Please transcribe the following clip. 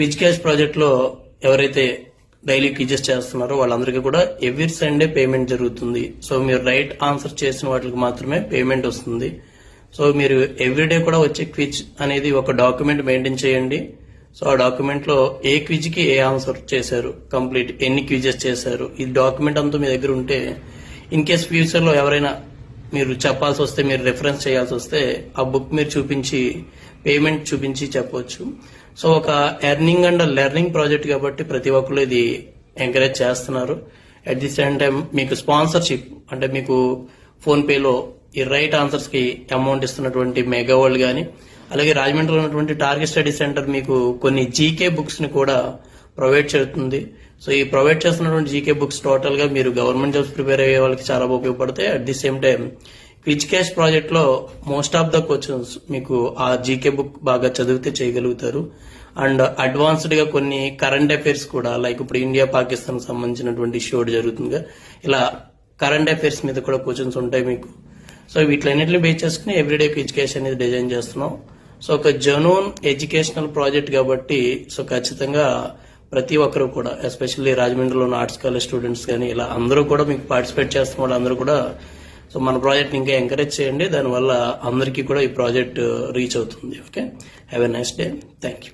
Pitch cash ప్రాజెక్ట్లో ఎవరైతే daily quizzes చేస్తున్నారో వాళ్ళందరికీ కూడా ఎవ్రీ సండే పేమెంట్ జరుగుతుంది. సో మీరు రైట్ ఆన్సర్ చేసిన వాటికి మాత్రమే పేమెంట్ వస్తుంది. సో మీరు ఎవ్రీడే కూడా వచ్చే క్విజ్ అనేది ఒక డాక్యుమెంట్ మెయింటైన్ చేయండి. సో ఆ డాక్యుమెంట్లో ఏ క్విజ్కి ఏ ఆన్సర్ చేశారు కంప్లీట్ ఎన్ని క్విజెస్ చేశారు ఈ డాక్యుమెంట్ అంతా మీ దగ్గర ఉంటే ఇన్ కేస్ ఫ్యూచర్లో ఎవరైనా మీరు చెప్పాల్సి వస్తే మీరు రెఫరెన్స్ చేయాల్సి వస్తే ఆ బుక్ మీరు చూపించి పేమెంట్ చూపించి చెప్పవచ్చు సో ఒక ఎర్నింగ్ అండ్ లెర్నింగ్ ప్రాజెక్ట్ కాబట్టి ప్రతి ఒక్కరు ఇది ఎంకరేజ్ చేస్తున్నారు. అట్ ది సేమ్ టైం మీకు స్పాన్సర్షిప్ అంటే మీకు ఫోన్పేలో ఈ రైట్ ఆన్సర్స్కి అమౌంట్ ఇస్తున్నటువంటి మెగా వరల్డ్ కానీ అలాగే రాజమండ్రిలో ఉన్నటువంటి టార్గెట్ స్టడీ సెంటర్ మీకు కొన్ని జీకే బుక్స్ని కూడా ప్రొవైడ్ చేస్తుంది. సో ఈ ప్రొవైడ్ చేస్తున్నటువంటి జీకే బుక్స్ టోటల్గా మీరు గవర్నమెంట్ జాబ్స్ ప్రిపేర్ అయ్యే వాళ్ళకి చాలా ఉపయోగపడతాయి. At the same time quiz cash ప్రాజెక్ట్లో మోస్ట్ ఆఫ్ ద క్వశ్చన్స్ మీకు ఆ జీకే బుక్ బాగా చదివితే చేయగలుగుతారు. అండ్ అడ్వాన్స్డ్గా కొన్ని కరెంట్ అఫైర్స్ కూడా లైక్ ఇప్పుడు ఇండియా పాకిస్తాన్ సంబంధించినటువంటి ఇష్యూ ఒకటి జరుగుతుందిగా. ఇలా కరెంట్ అఫైర్స్ మీద కూడా క్వశ్చన్స్ ఉంటాయి మీకు. సో వీటిలన్నింటినీ బేస్ చేసుకుని ఎవ్రీడే క్విజ్ క్యాష్ అనేది డిజైన్ చేస్తున్నాం. సో ఒక జనూన్ ఎడ్యుకేషనల్ ప్రాజెక్ట్ కాబట్టి సో ఖచ్చితంగా ప్రతి ఒక్కరు కూడా ఎస్పెషల్లీ రాజమండ్రిలో ఉన్న ఆర్ట్స్ కాలేజ్ స్టూడెంట్స్ కానీ ఇలా అందరూ కూడా మీకు పార్టిసిపేట్ చేస్తున్న వాళ్ళందరూ కూడా సో మన ప్రాజెక్ట్ ఇంకా ఎంకరేజ్ చేయండి. దానివల్ల అందరికీ కూడా ఈ ప్రాజెక్ట్ రీచ్ అవుతుంది. Okay have a nice day thank you